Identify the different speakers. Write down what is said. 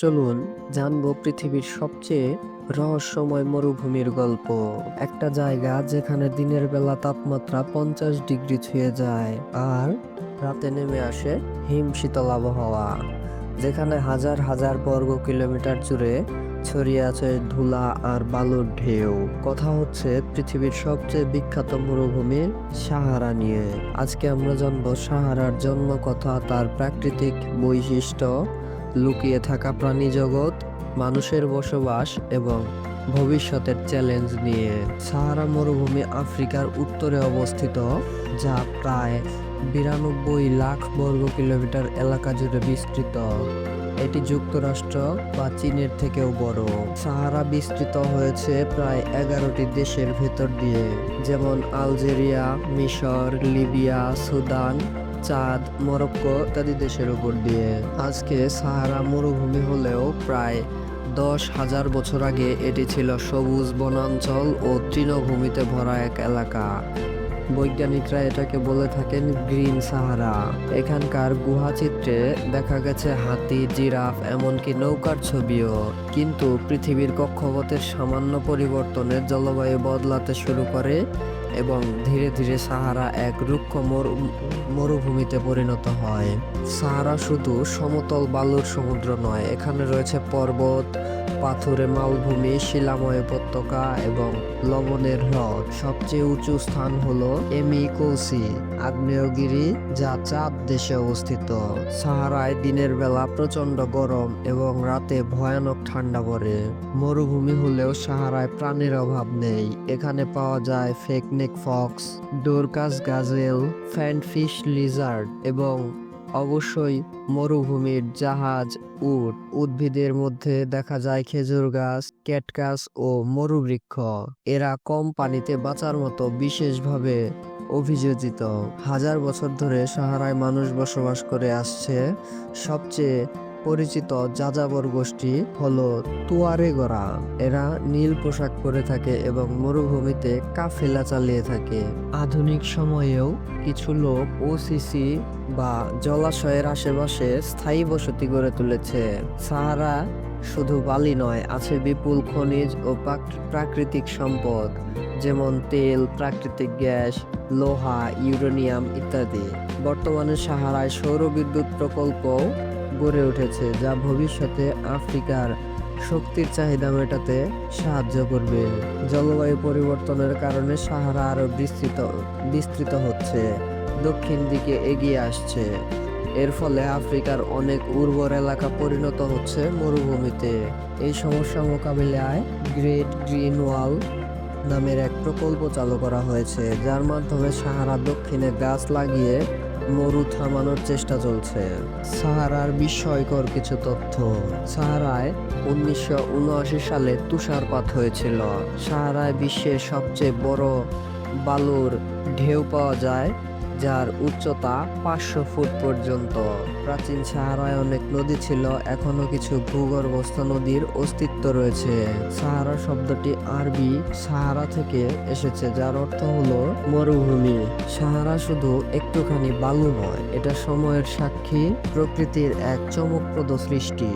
Speaker 1: চলুন জানব পৃথিবীর সবচেয়ে রহস্যময় মরুভূমির গল্প। একটা জায়গা যেখানে দিনের বেলা তাপমাত্রা পঞ্চাশ ডিগ্রি ছুঁয়ে যায় আর রাতে নেমে আসে হিম শীতল আবহাওয়া, যেখানে হাজার হাজার বর্গ কিলোমিটার জুড়ে ছড়িয়ে আছে ধুলা আর বালুর ঢেউ। কথা হচ্ছে পৃথিবীর সবচেয়ে বিখ্যাত মরুভূমি সাহারা নিয়ে। আজকে আমরা জানব সাহারার জন্ম কথা তার প্রাকৃতিক বৈশিষ্ট্য লুকিয়ে থাকা প্রাণী জগৎ মানুষের বসবাস এবং ভবিষ্যতের চ্যালেঞ্জ নিয়ে সাহারা মরুভূমি আফ্রিকার উত্তরে অবস্থিত, যা প্রায় বিরানব্বই লাখ বর্গ কিলোমিটার এলাকা জুড়ে বিস্তৃত। এটি যুক্তরাষ্ট্র বা চীনের থেকেও বড়। সাহারা বিস্তৃত হয়েছে প্রায় এগারোটি দেশের ভেতর দিয়ে, যেমন আলজেরিয়া, মিশর, লিবিয়া, সুদান চাঁদ, মরক্কো ইত্যাদি দেশের উপর দিয়ে। আজকে সাহারা মরুভূমি হলেও প্রায় দশ হাজার বছর আগে এটি ছিল সবুজ বনাঞ্চল ও তৃণভূমিতে ভরা এক এলাকা। বৈজ্ঞানিকরা এটাকে বলে থাকেন গ্রিন সাহারা। এখানকার গুহা চিত্রে দেখা গেছে হাতি, জিরাফ, এমনকি নৌকার ছবিও। কিন্তু পৃথিবীর কক্ষপথের সামান্য পরিবর্তনে জলবায়ু বদলাতে শুরু করে এবং ধীরে ধীরে সাহারা এক রুক্ষ মরু, মরুভূমিতে পরিণত হয়। সাহারা শুধু সমতল বালুর সমুদ্র নয়, এখানে রয়েছে পর্বত পাথুরে মালভূমি, শিলাময় উপত্যকা এবং লবণের হ্রদ। সবচেয়ে উঁচু স্থান হলো এমি কৌসি আগ্নেয়গিরি, যা চাঁদ দেশে অবস্থিত। সাহারায় দিনের বেলা প্রচণ্ড গরম এবং রাতে ভয়ানক ঠান্ডা পড়ে। মরুভূমি হলেও সাহারায় প্রাণীর অভাব নেই। এখানে পাওয়া যায় ফেকনেক ফক্স ডোরকাস গাজেল ফ্যান্ডফিশ লিজার্ড এবং অবশ্যই মরুভূমির জাহাজ, উট, উদ্ভিদের মধ্যে দেখা যায় খেজুর গাছ, ক্যাটকাস ও মরুবৃক্ষ। এরা কম পানিতে বাঁচার মতো বিশেষভাবে অভিযোজিত। হাজার বছর ধরে সাহারায় মানুষ বসবাস করে আসছে সবচেয়ে পরিচিত যাযাবর গোষ্ঠী হলো তুয়ারেগরা। এরা নীল পোশাক পরে থাকে এবং মরুভূমিতে কাফেলা চালিয়ে থাকে। আধুনিক সময়েও কিছু লোক ওসিসি বা জলাশয়ের আশেপাশে স্থায়ী বসতি গড়ে তুলেছে। সাহারা শুধু বালি নয়, আছে বিপুল খনিজ ও প্রাকৃতিক সম্পদ, যেমন তেল, প্রাকৃতিক গ্যাস, লোহা, ইউরেনিয়াম ইত্যাদি। বর্তমানে সাহারায় সৌর বিদ্যুৎ প্রকল্পও গড়ে উঠেছে, যা ভবিষ্যতে আফ্রিকার শক্তির চাহিদা মেটাতে সাহায্য করবে। জলবায়ু পরিবর্তনের কারণে সাহারা আরও বিস্তৃত বিস্তৃত হচ্ছে, দক্ষিণ দিকে এগিয়ে আসছে। এর ফলে আফ্রিকার অনেক উর্বর এলাকা পরিণত হচ্ছে মরুভূমিতে। এই সমস্যা মোকাবিলায় গ্রেট গ্রিন ওয়াল নামের এক প্রকল্প চালু করা হয়েছে, যার মাধ্যমে সাহারা দক্ষিণে গাছ লাগিয়ে মরু থামানোর চেষ্টা চলছে। সাহারার বিস্ময়কর কিছু তথ্য। সাহারায় উনিশশো উনআশি সালে তুষারপাত হয়েছিল। সাহারায় বিশ্বের সবচেয়ে বড় বালুর ঢেউ পাওয়া যায় যার উচ্চতা পাঁচশো ফুট পর্যন্ত। প্রাচীন সাহারায় অনেক নদী ছিল, এখনও কিছু ভূগর্ভস্থ নদীর অস্তিত্ব রয়েছে। সাহারা শব্দটি আরবি সাহারা থেকে এসেছে, যার অর্থ হলো মরুভূমি। সাহারা শুধু একটুখানি বালু নয়, এটা সময়ের সাক্ষী প্রকৃতির এক চমকপ্রদ সৃষ্টি।